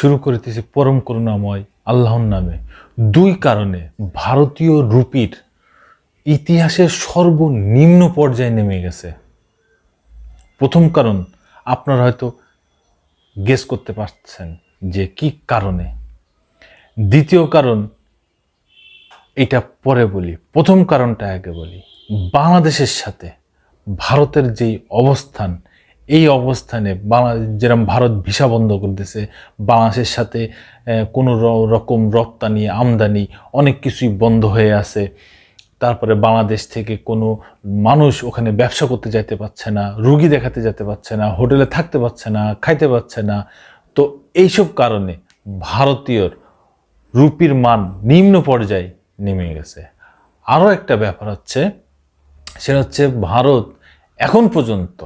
শুরু করিতেছি পরম করুণাময় আল্লাহর নামে। দুই কারণে ভারতীয় রুপির ইতিহাসের সর্বনিম্ন পর্যায়ে নেমে গেছে। প্রথম কারণ, আপনারা হয়তো গেস করতে পারছেন যে কি কারণে। দ্বিতীয় কারণ, এটা পরে বলি। প্রথম কারণটা আগে বলি। বাংলাদেশের সাথে ভারতের যেই অবস্থান এই অবস্থানে বাংলাদেশ যেরকম ভারত ভিসা বন্ধ করতেছে বাংলাদেশের সাথে কোনো রকম রপ্তানি, আমদানি অনেক কিছুই বন্ধ হয়ে আছে। তারপরে বাংলাদেশ থেকে কোনো মানুষ ওখানে ব্যবসা করতে যাইতে পারছে না, রুগী দেখাতে যেতে পারছে না, হোটেলে থাকতে পারছে না, খাইতে পারছে না। তো এইসব কারণে ভারতীয়র রুপির মান নিম্ন পর্যায়ে নেমে গেছে। আরও একটা ব্যাপার হচ্ছে, সেটা হচ্ছে ভারত এখন পর্যন্ত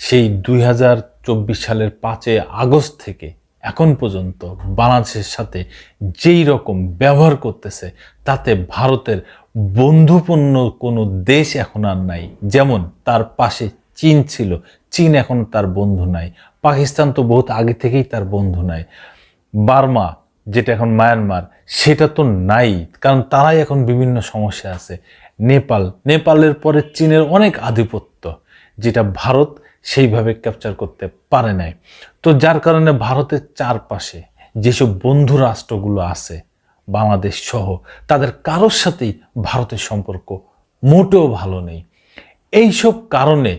সেই দুই হাজার চব্বিশ সালের পাঁচই আগস্ট থেকে এখন পর্যন্ত বাংলাদেশের সাথে যেই রকম ব্যবহার করতেছে, তাতে ভারতের বন্ধুপূর্ণ কোনো দেশ এখন আর নাই। যেমন তার পাশে চীন ছিল, চীন এখন তার বন্ধু নাই। পাকিস্তান তো বহুত আগে থেকেই তার বন্ধু নাই। বার্মা, যেটা এখন মায়ানমার, সেটা তো নাই, কারণ তারাই এখন বিভিন্ন সমস্যা আছে। নেপাল, নেপালের পরে চীনের অনেক আধিপত্য, যেটা ভারত সেইভাবে ক্যাপচার করতে পারে নাই। তো যার কারণে ভারতের চারপাশে যেসব বন্ধু রাষ্ট্রগুলো আছে, বাংলাদেশ সহ, তাদের কারোর সাথেই ভারতের সম্পর্ক মোটেও ভালো নেই। এইসব কারণে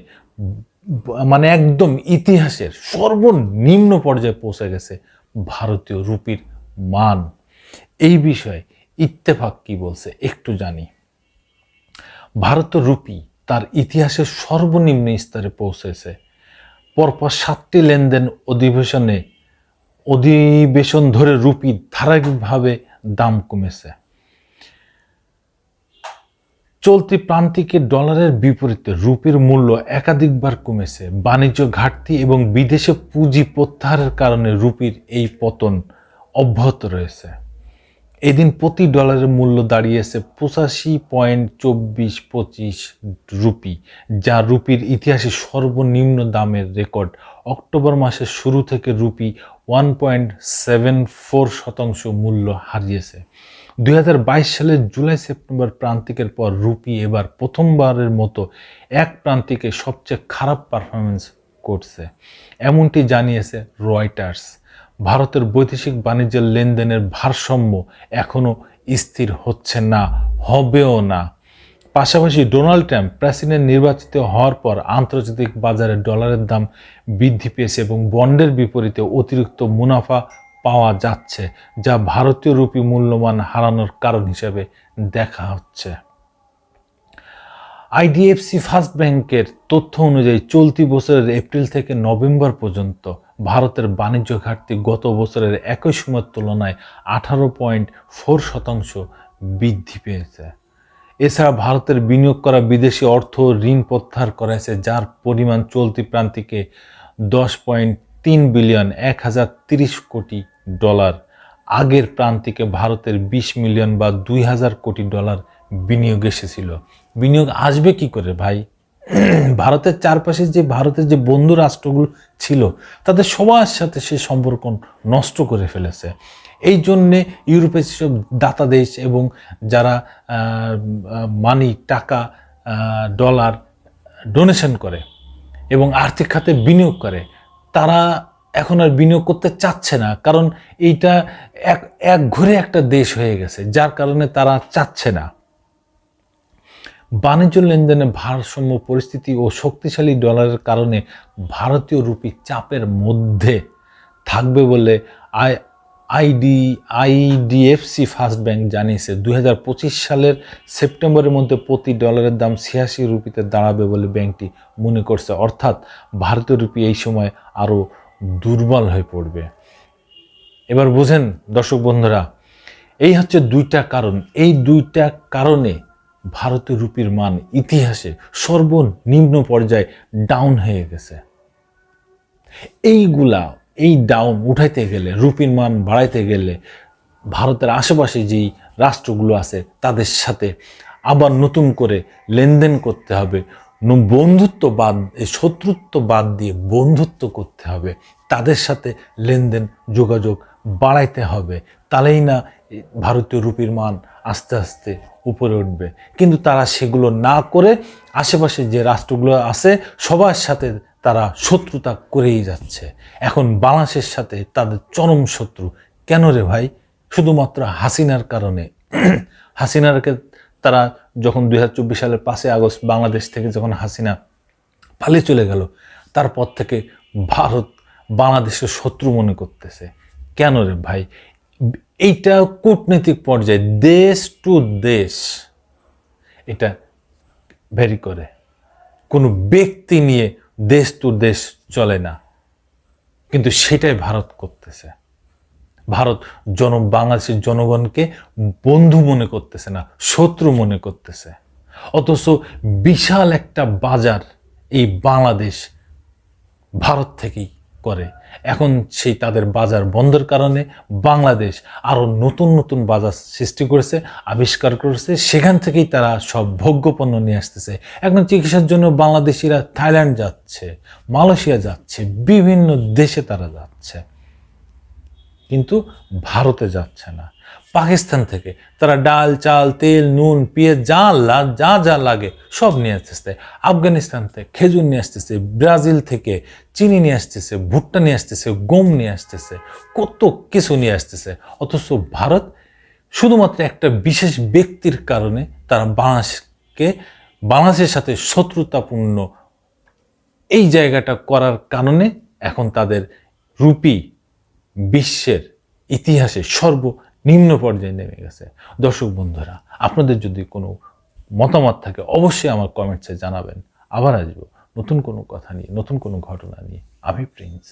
মানে একদম ইতিহাসের সর্বনিম্ন পর্যায়ে পৌঁছে গেছে ভারতীয় রুপির মান। এই বিষয়ে ইত্তেফাক কি বলছে একটু জানি। ভারতীয় রুপি তার ইতিহাসের সর্বনিম্ন স্তরে পৌঁছেছে। পরপর সাতটি লেনদেন অধিবেশনে অধিবেশন ধরে রুপি ধারাবাহিকভাবে দাম কমেছে। চলতি প্রান্তিকে ডলারের বিপরীতে রুপির মূল্য একাধিকবার কমেছে। বাণিজ্য ঘাটতি এবং বিদেশে পুঁজি প্রত্যাহারের কারণে রুপির এই পতন অব্যাহত রয়েছে। এদিন প্রতি ডলারের মূল্য দাঁড়িয়েছে পঁচাশি পয়েন্ট চব্বিশ পঁচিশ রুপি, যা রুপির ইতিহাসে সর্বনিম্ন দামের রেকর্ড অক্টোবর মাসের শুরু থেকে rupee one point seven four শতাংশ মূল্য হারিয়েছে। দু হাজার বাইশ সালের জুলাই সেপ্টেম্বর প্রান্তিকের পর রুপি এবার প্রথমবারের মতো এক প্রান্তিকে সবচেয়ে খারাপ পারফরমেন্স করছে, এমনটি জানিয়েছে রয়টার্স। ভারতের বৈদেশিক বাণিজ্যের লেনদেনের ভারসাম্য এখনও স্থির হচ্ছে না, হবেও না। পাশাপাশি ডোনাল্ড ট্রাম্প প্রেসিডেন্ট নির্বাচিত হওয়ার পর আন্তর্জাতিক বাজারে ডলারের দাম বৃদ্ধি পেয়েছে এবং বন্ডের বিপরীতে অতিরিক্ত মুনাফা পাওয়া যাচ্ছে, যা ভারতীয় রুপি মূল্যমান হারানোর কারণ হিসেবে দেখা হচ্ছে। আইডিএফসি ফার্স্ট ব্যাংকের তথ্য অনুযায়ী চলতি বছরের এপ্রিল থেকে নভেম্বর পর্যন্ত ভারতের বাণিজ্য ঘাটতি গত বছরের একই সময়ের তুলনায় আঠারো পয়েন্ট ফোর শতাংশ বৃদ্ধি পেয়েছে। এছাড়া ভারতের বিনিয়োগ করা বিদেশি অর্থ ঋণ প্রত্যাহার করেছে, যার পরিমাণ চলতি প্রান্তিকে দশ পয়েন্ট তিন বিলিয়ন এক হাজার তিরিশ কোটি ডলার, আগের প্রান্তিকে ভারতের বিশ মিলিয়ন বা দুই হাজার কোটি ডলার বিনিয়োগ এসেছিল। বিনিয়োগ আসবে কি করে ভাই? ভারতের চারপাশে যে ভারতের যে বন্ধু রাষ্ট্রগুলো ছিল, তাদের সবার সাথে সে সম্পর্ক নষ্ট করে ফেলেছে। এই জন্যে ইউরোপের সব দাতা দেশ এবং যারা মানি, টাকা ডলার ডোনেশন করে এবং আর্থিক খাতে বিনিয়োগ করে, তারা এখন আর বিনিয়োগ করতে চাচ্ছে না। কারণ এইটা এক এক ঘরে একটা দেশ হয়ে গেছে, যার কারণে তারা চাচ্ছে না। বাণিজ্য লেনদেনে ভারসাম্য, পরিস্থিতি ও শক্তিশালী ডলারের কারণে ভারতীয় রুপি চাপের মধ্যে থাকবে বলে I, ID, IDFC first bank জানিয়েছে। দুই হাজার পঁচিশ সালের সেপ্টেম্বরের মধ্যে প্রতি ডলারের দাম ছিয়াশি রুপিতে দাঁড়াবে বলে ব্যাংকটি মনে করছে। অর্থাৎ ভারতীয় রুপি এই সময় আরও দুর্বল হয়ে পড়বে। এবার বুঝেন দর্শক বন্ধুরা, এই হচ্ছে দুইটা কারণ। এই দুইটা কারণে ভারতীয় রুপির মান ইতিহাসে সর্বনিম্ন পর্যায়ে ডাউন হয়ে গেছে। এইগুলা, এই ডাউন উঠাইতে গেলে, রুপির মান বাড়াইতে গেলে ভারতের আশেপাশে যেই রাষ্ট্রগুলো আছে, তাদের সাথে আবার নতুন করে লেনদেন করতে হবে বন্ধুত্ব বাদ শত্রুত্ব বাদ দিয়ে বন্ধুত্ব করতে হবে, তাদের সাথে লেনদেন, যোগাযোগ বাড়াইতে হবে। তাহলেই না ভারতীয় রুপির মান আস্তে আস্তে উপরে উঠবে। কিন্তু তারা সেগুলো না করে আশেপাশে যে রাষ্ট্রগুলো আছে, সবার সাথে তারা শত্রুতা করেই যাচ্ছে। এখন বাংলাদেশের সাথে তাদের চরম শত্রু। কেন রে ভাই? শুধুমাত্র হাসিনার কারণে। হাসিনারকে তারা যখন দু হাজার চব্বিশ সালের পাঁচই আগস্ট বাংলাদেশ থেকে যখন হাসিনা পালিয়ে চলে গেল, তারপর থেকে ভারত বাংলাদেশের শত্রু মনে করতেছে। কেন রে ভাই? এইটা কূটনৈতিক পর্যায়ে, দেশ টু দেশ। এটা ভ্যারি করে। কোনো ব্যক্তি নিয়ে দেশ টু দেশ চলে না। কিন্তু সেটাই ভারত করতেছে। ভারত জন, বাংলাদেশের জনগণকে বন্ধু মনে করতেছে না, শত্রু মনে করতেছে। অথচ বিশাল একটা বাজার এই বাংলাদেশ ভারত থেকেই করে। এখন সেই তাদের বাজার বন্ধের কারণে বাংলাদেশ আরও নতুন নতুন বাজার সৃষ্টি করেছে, আবিষ্কার করেছে। সেখান থেকেই তারা সব ভোগ্যপণ্য নিয়ে আসতেছে। এখন চিকিৎসার জন্য বাংলাদেশিরা থাইল্যান্ড যাচ্ছে, মালয়েশিয়া যাচ্ছে, বিভিন্ন দেশে তারা যাচ্ছে। কিন্তু ভারতে যাচ্ছে না। পাকিস্তান থেকে। তারা ডাল, চাল, তেল, নুন, পেঁয়াজ, যা যা যা লাগে সব নিয়ে আসতেছে। আফগানিস্তান থেকে খেজুর নিয়ে আসতেছে, ব্রাজিল থেকে চিনি নিয়ে আসতেছে, ভুট্টা নিয়ে আসতেছে, গম নিয়ে আসতেছে, কত কিছু নিয়ে আসতেছে। অথচ ভারত শুধুমাত্র একটা বিশেষ ব্যক্তির কারণে তারা বাংলাদেশকে, বাংলাদেশের সাথে শত্রুতাপূর্ণ এই জায়গাটা করার কারণে এখন তাদের রুপি বিশ্বের ইতিহাসে সর্বনিম্ন পর্যায়ে নেমে গেছে। দর্শক বন্ধুরা, আপনাদের যদি কোনো মতামত থাকে, অবশ্যই আমার কমেন্টসে জানাবেন। আবার আসব নতুন কোনো কথা নিয়ে, নতুন কোনো ঘটনা নিয়ে। আমি প্রিন্স।